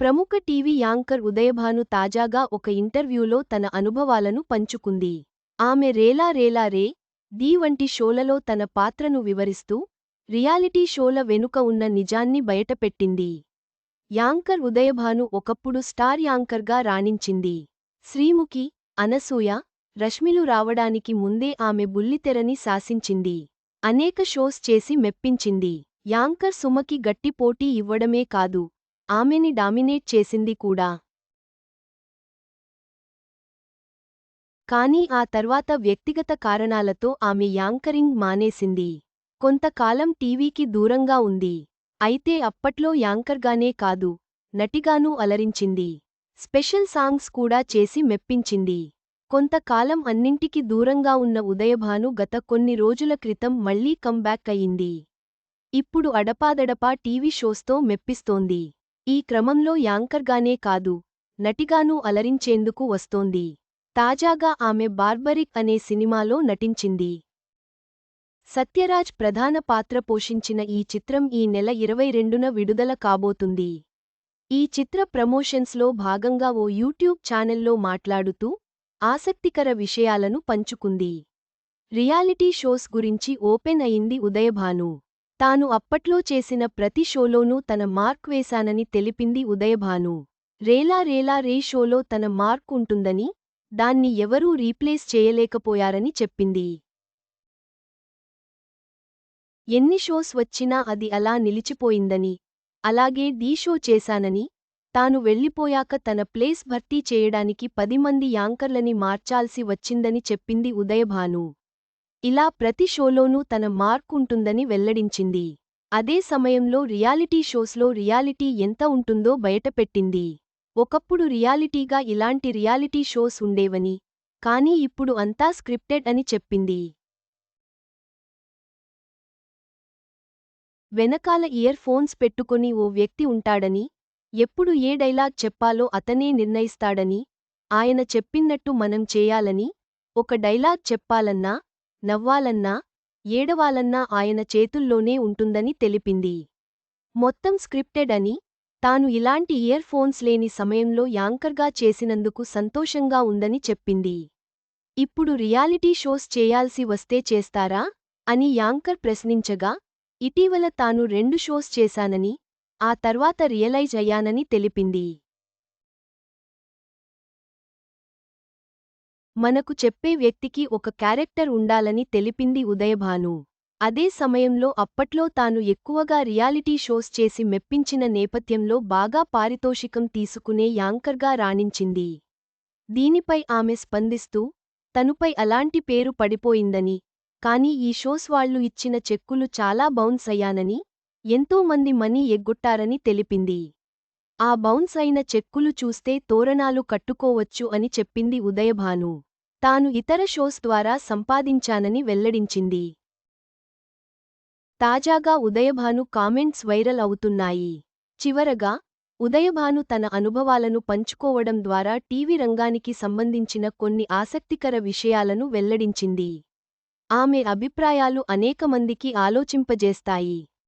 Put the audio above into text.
ప్రముఖ TV anchor Udayabhanu తాజాగా ఒక ఇంటర్వ్యూలో తన అనుభవాలను పంచుకుంది. ఆమె రేలా రేలా రే ది వంటి షోలలో తన పాత్రను వివరిస్తూ రియాలిటీ షోల వెనుక ఉన్న నిజాన్ని బయటపెట్టింది. యాంకర్ ఉదయభాను ఒకప్పుడు స్టార్ యాంకర్గా రాణించింది. శ్రీముఖి అనసూయ రష్మిలు రావడానికి ముందే ఆమె బుల్లితెరని శాసించింది. అనేక షోస్ చేసి మెప్పించింది. యాంకర్ సుమకి గట్టి పోటీ ఇవ్వడమే కాదు ఆమెని డామినేట్ చేసింది కూడా. కానీ ఆ తర్వాత వ్యక్తిగత కారణాలతో ఆమె యాంకరింగ్ మానేసింది. కొంతకాలం టీవీకి దూరంగా ఉంది. అయితే అప్పట్లో యాంకర్గానే కాదు నటిగానూ అలరించింది. స్పెషల్ సాంగ్స్ కూడా చేసి మెప్పించింది. కొంతకాలం అన్నింటికి దూరంగా ఉన్న ఉదయభాను గత కొన్ని రోజుల క్రితం మళ్ళీ కంబ్యాక్ అయింది ఇప్పుడు అడపాదడపా టీవీ షోస్తో మెప్పిస్తోంది. ఈ క్రమంలో యాంకర్గానే కాదు నటిగానూ అలరించేందుకు వస్తోంది. తాజాగా ఆమె బార్బరిక్ అనే సినిమాలో నటించింది. సత్యరాజ్ ప్రధాన పాత్ర పోషించిన ఈ చిత్రం ఈ నెల ఇరవై రెండున విడుదల కాబోతుంది. ఈ చిత్ర ప్రమోషన్స్లో భాగంగా ఓ యూట్యూబ్ ఛానెల్లో మాట్లాడుతూ ఆసక్తికర విషయాలను పంచుకుంది. రియాలిటీ షోస్ గురించి ఓపెన్ అయింది ఉదయభాను. తాను అప్పట్లో చేసిన ప్రతి షోలోనూ తన మార్క్ వేశానని తెలిపింది ఉదయభాను. రేలా రేలా రే షోలో తన మార్క్ ఉంటుందని దాన్ని ఎవరూ రీప్లేస్ చేయలేకపోయారని చెప్పింది. ఎన్ని షోస్ వచ్చినా అది అలా నిలిచిపోయిందని అలాగే డీ షో చేశానని తాను వెళ్ళిపోయాక తన ప్లేస్ భర్తీ చేయడానికి పది మంది యాంకర్లని మార్చాల్సి వచ్చిందని చెప్పింది ఉదయభాను. ఇలా ప్రతి షోలోనూ తన మార్క్ ఉంటుందని వెల్లడించింది. అదే సమయంలో రియాలిటీ షోస్లో రియాలిటీ ఎంత ఉంటుందో బయటపెట్టింది. ఒకప్పుడు రియాలిటీగా ఇలాంటి రియాలిటీ షోస్ ఉండేవని కానీ ఇప్పుడు అంతా స్క్రిప్టెడ్ అని చెప్పింది. వెనకాల ఇయర్ ఫోన్స్ పెట్టుకుని ఓ వ్యక్తి ఉంటాడని ఎప్పుడు ఏ డైలాగ్ చెప్పాలో అతనే నిర్ణయిస్తాడని ఆయన చెప్పిన్నట్టు మనం చేయాలని ఒక డైలాగ్ చెప్పాలన్నా నవ్వాలన్నా ఏడవాలన్నా ఆయన చేతుల్లోనే ఉంటుందని తెలిపింది. మొత్తం స్క్రిప్టెడ్ అని తాను ఇలాంటి ఇయర్ ఫోన్స్ లేని సమయంలో యాంకర్గా చేసినందుకు సంతోషంగా ఉందని చెప్పింది. ఇప్పుడు రియాలిటీ షోస్ చేయాల్సి వస్తే చేస్తారా? అని యాంకర్ ప్రశ్నించగా ఇటీవల తాను రెండు షోస్ చేశానని ఆ తర్వాత రియలైజ్ అయ్యానని తెలిపింది. మనకు చెప్పే వ్యక్తికి ఒక క్యారెక్టర్ ఉండాలని తెలిపింది ఉదయభాను. అదే సమయంలో అప్పట్లో తాను ఎక్కువగా రియాలిటీ షోస్ చేసి మెప్పించిన నేపథ్యంలో బాగా పారితోషికం తీసుకునే యాంకర్గా రాణించింది. దీనిపై ఆమె స్పందిస్తూ తనుపై అలాంటి పేరు పడిపోయిందని కానీ ఈ షోస్ వాళ్ళు ఇచ్చిన చెక్కులు చాలా బౌన్స్ అయ్యానని ఎంతో మంది మనీ ఎగ్గొట్టారని తెలిపింది. ఆ బౌన్స్ అయిన చెక్కులు చూస్తే తోరణాలు కట్టుకోవచ్చు అని చెప్పింది ఉదయభాను. తాను ఇతర షోస్ ద్వారా సంపాదించానని వెల్లడించింది. తాజాగా ఉదయభాను కామెంట్స్ వైరల్ అవుతున్నాయి. చివరగా ఉదయభాను తన అనుభవాలను పంచుకోవడం ద్వారా టీవీ రంగానికి సంబంధించిన కొన్ని ఆసక్తికర విషయాలను వెల్లడించింది. ఆమె అభిప్రాయాలు అనేక మందికి ఆలోచింపజేస్తాయి.